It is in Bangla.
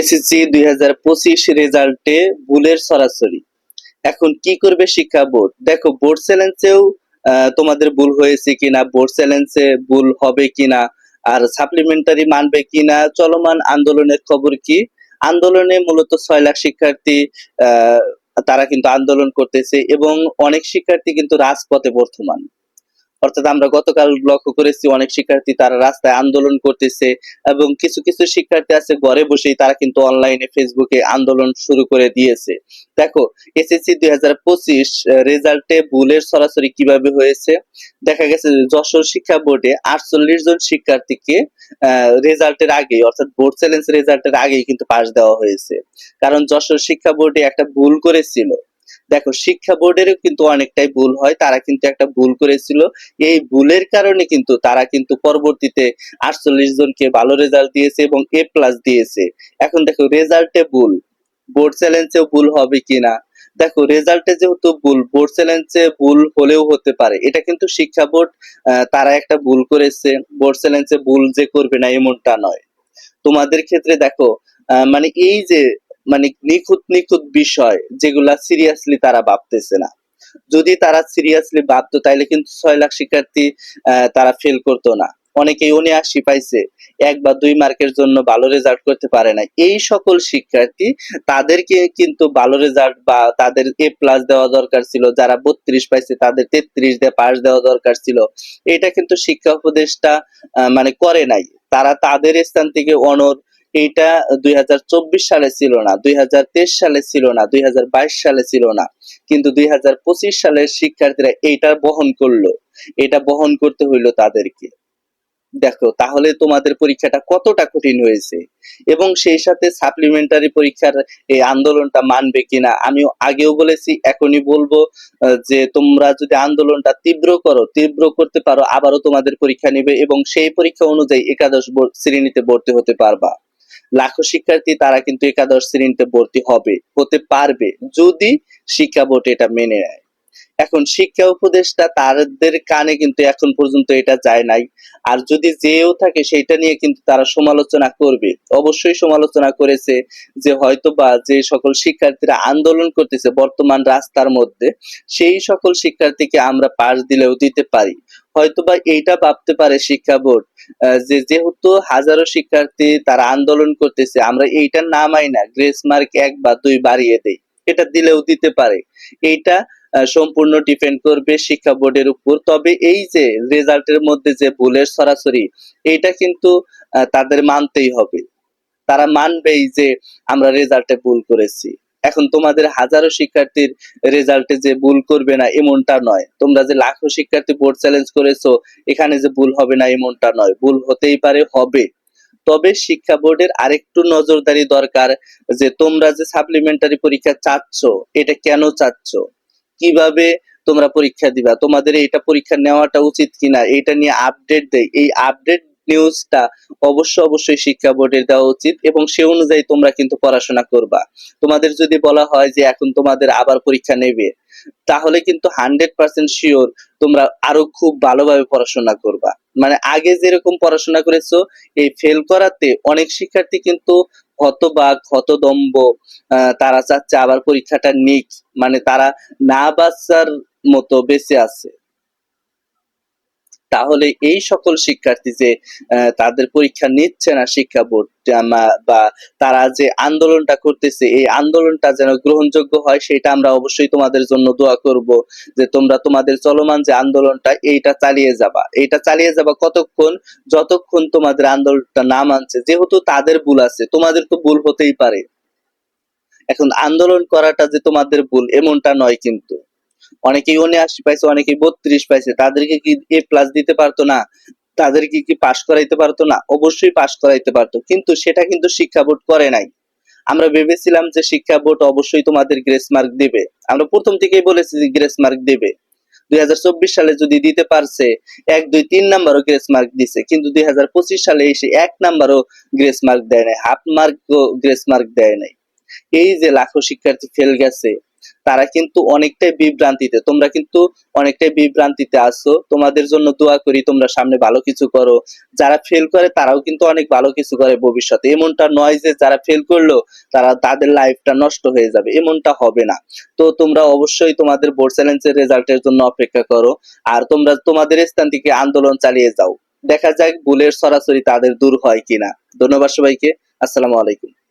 এসএসসি দুই হাজার পঁচিশ রেজাল্টে ভুলের সরাসরি। এখন কি করবে শিক্ষা বোর্ড? দেখো, বোর্ড চ্যালেঞ্জেও তোমাদের ভুল হয়েছে কিনা, বোর্ড চ্যালেঞ্জে ভুল হবে কিনা, আর সাপ্লিমেন্টারি মানবে কিনা, চলমান আন্দোলনের খবর কি? আন্দোলনে মূলত ছয় লাখ শিক্ষার্থী তারা কিন্তু আন্দোলন করতেছে এবং অনেক শিক্ষার্থী কিন্তু রাজপথে বর্তমান। অর্থাৎ আমরা গতকাল লক্ষ্য করেছি অনেক শিক্ষার্থী তারা রাস্তায় আন্দোলন করতেছে এবং কিছু কিছু শিক্ষার্থী আছে ঘরে বসেই তারা কিন্তু অনলাইনে ফেসবুকে আন্দোলন শুরু করে দিয়েছে। দেখো, এসএসসি দুই হাজার পঁচিশ রেজাল্টে ভুলের সরাসরি কীভাবে হয়েছে? দেখা গেছে যশোর শিক্ষা বোর্ডে আটচল্লিশ জন শিক্ষার্থীকে রেজাল্টের আগেই, অর্থাৎ বোর্ড চ্যালেঞ্জ রেজাল্টের আগেই কিন্তু পাশ দেওয়া হয়েছে। কারণ যশোর শিক্ষা বোর্ডে একটা ভুল করেছিল। দেখো, শিক্ষা বোর্ডেরও কিন্তু অনেকটাই ভুল হয়। তারা কিন্তু একটা ভুল করেছিল। এই ভুলের কারণে কিন্তু তারা কিন্তু পরবর্তীতে আটচল্লিশ জনকে ভালো রেজাল্ট দিয়েছে এবং এ প্লাস দিয়েছে। এখন দেখো রেজাল্টে ভুল। বোর্ড চ্যালেঞ্জেও ভুল হবে কিনা দেখো রেজাল্টে যেহেতু ভুল বোর্ড চ্যালেঞ্জে ভুল হলেও হতে পারে। এটা কিন্তু শিক্ষা বোর্ড তারা একটা ভুল করেছে। বোর্ড চ্যালেঞ্জে ভুল যে করবে না, এমনটা নয়। তোমাদের ক্ষেত্রে দেখো মানে এই যে মানে নিখুঁত নিখুঁত বিষয় যেগুলা সিরিয়াসলি তারা ভাবতেছে না। যদি তারা সিরিয়াসলি ভাবতো তাইলে কিন্তু ছয় লাখ শিক্ষার্থী তারা ফেল করতো না। অনেকেই উনআশি পাইছে এক বা দুই মার্কের জন্য ভালো রেজাল্ট করতে পারে না এই সকল শিক্ষার্থী তাদেরকে কিন্তু ভালো রেজাল্ট বা তাদের এ প্লাস দেওয়া দরকার ছিল যারা বত্রিশ পাইছে তাদের তেত্রিশ দিয়ে পাস দেওয়া দরকার ছিল। এটা কিন্তু শিক্ষা উপদেষ্টা আহ, মানে করে নাই। তারা তাদের স্থান থেকে অনর এইটা দুই হাজার চব্বিশ সালে ছিল না, দুই হাজার তেইশ সালে ছিল না, দুই হাজার বাইশ সালে ছিল না, কিন্তু দুই সালের শিক্ষার্থীরা এইটা বহন করল। এটা বহন করতে হইল তাদেরকে। দেখো, তাহলে তোমাদের পরীক্ষাটা কতটা কঠিন হয়েছে? এবং সেই সাথে সাপ্লিমেন্টারি পরীক্ষার এই আন্দোলনটা মানবে কিনা আমি আগেও বলেছি, এখনই বলব যে তোমরা যদি আন্দোলনটা তীব্র করো, তীব্র করতে পারো, আবারও তোমাদের পরীক্ষা নেবে এবং সেই পরীক্ষা অনুযায়ী একাদশ শ্রেণীতে ভর্তি হতে পারবা। লাখো শিক্ষার্থী তারা কিন্তু একাদশ শ্রেণীতে ভর্তি হবে, হতে পারবে যদি শিক্ষা বোর্ড এটা মেনে নেয়। এখন শিক্ষা উপদেষ্টা তাদের কানে কিন্তু এখন পর্যন্ত এটা যায় নাই। আর যদি যেও থাকে সেটা নিয়ে কিন্তু তারা সমালোচনা করবে। অবশ্যই সমালোচনা করেছে যে হয়তো বা যে সকল শিক্ষার্থীরা আন্দোলন করতেছে বর্তমান রাস্তার মধ্যে, সেই সকল শিক্ষার্থীকে আমরা পাশ দিলেও দিতে পারি। হয়তোবা এইটা ভাবতে পারে শিক্ষা বোর্ড যে যেহেতু হাজারো শিক্ষার্থী তারা আন্দোলন করতেছে, আমরা এইটা নামাই না, গ্রেস মার্ক এক বা দুই বাড়িয়ে দেই, এটা দিলেও দিতে পারে। এইটা সম্পূর্ণ ডিপেন্ড করবে শিক্ষা বোর্ডের উপর। তবে এই যে রেজাল্টের মধ্যে যে ভুলের সরাসরি এটা কিন্তু তাদের মানতেই হবে। তারা মানবেই যে আমরা রেজাল্টে ভুল করেছি। এখন তোমাদের হাজারো শিক্ষার্থীর রেজাল্টে যে ভুল করবে না, এমনটা নয়। তোমরা যে লাখো শিক্ষার্থী বোর্ড চ্যালেঞ্জ করেছ, এখানে যে ভুল হবে না, এমনটা নয়। ভুল হতেই পারে, হবে। তবে শিক্ষা বোর্ডের আরেকটু নজরদারি দরকার যে তোমরা যে সাপ্লিমেন্টারি পরীক্ষা চাচ্ছ, এটা কেন চাচ্ছ? কীভাবে তোমরা পরীক্ষা দিবা? তোমাদের এটা পরীক্ষা নেওয়াটা উচিত কিনা? এটা নিয়ে আপডেট দেয় এই আপডেট নিউজটা অবশ্য অবশ্যই শিক্ষা বোর্ডের দেওয়া উচিত এবং সে অনুযায়ী তোমরা কিন্তু পড়াশোনা করবা। তোমাদের যদি বলা হয় যে এখন তোমাদের আবার পরীক্ষা নেবে, তাহলে কিন্তু হান্ড্রেড পার্সেন্ট শিওর তোমরা আরও খুব ভালোভাবে পড়াশোনা করবা। মানে আগে যেরকম পড়াশোনা করেছ, এই ফেল করাতে অনেক শিক্ষার্থী কিন্তু হতবাক, হতদম্ব তারা চাচ্ছে আবার পরীক্ষাটা নিক। মানে তারা না বাঁচার মতো বেঁচে আছে। তাহলে এই সকল শিক্ষার্থী যে তাদের পরীক্ষা নিচ্ছে না শিক্ষা বোর্ড বা তারা যে আন্দোলনটা করতেছে, এই আন্দোলনটা যেন গ্রহণযোগ্য হয়, সেটা আমরা অবশ্যই তোমাদের জন্য দোয়া করব যে তোমরা তোমাদের চলমান যে আন্দোলনটা, এইটা চালিয়ে যাবা। এইটা চালিয়ে যাবা কতক্ষণ? যতক্ষণ তোমাদের আন্দোলনটা না মানছে। যেহেতু তাদের ভুল আছে, তোমাদের তো ভুল হতেই পারে। এখন আন্দোলন করাটা যে তোমাদের ভুল, এমনটা নয় কিন্তু। অনেকেই উনআশি পাইছে, অনেকেই বত্রিশ পাইছে। তাদেরকে কি এ প্লাস দিতে পারতো না? তাদেরকে কি পাশ করাইতে পারতো না? অবশ্যই পাশ করাইতে পারতো, কিন্তু সেটা কিন্তু শিক্ষা বোর্ড করে নাই। আমরা ভেবেছিলাম যে শিক্ষা বোর্ড অবশ্যই তোমাদের গ্রেস মার্ক দেবে। আমরা প্রথম থেকেই বলেছি যে গ্রেস মার্ক দেবে। দুই সালে যদি দিতে পারছে, এক, দুই, তিন নাম্বারও গ্রেস মার্ক দিছে, কিন্তু দুই হাজার পঁচিশ সালে এসে এক নাম্বারও গ্রেস মার্ক দেয় নাই হাফ মার্ক গ্রেস মার্ক দেয় নাই। এই যে লাখো শিক্ষার্থী ফেল গেছে তারা কিন্তু অনেকটাই বিভ্রান্তিতে। তোমরা কিন্তু অনেকটাই বিভ্রান্তিতে আছো। তোমাদের জন্য দোয়া করি, তোমরা সামনে ভালো কিছু করো। যারা ফেল করে, তারাও কিন্তু অনেক ভালো কিছু করে ভবিষ্যতে। এমনটা নয় যে যারা ফেল করল, তারা তাদের লাইফটা নষ্ট হয়ে যাবে। এমনটা হবে না। তো তোমরা অবশ্যই তোমাদের বোর্ড চ্যালেঞ্জের রেজাল্টের জন্য অপেক্ষা করো। আর তোমরা তোমাদের স্থান থেকে আন্দোলন চালিয়ে যাও। দেখা যাক, ভুলের সরাসরি তাদের দূর হয় কিনা। ধন্যবাদ সবাইকে। আসসালামু আলাইকুম।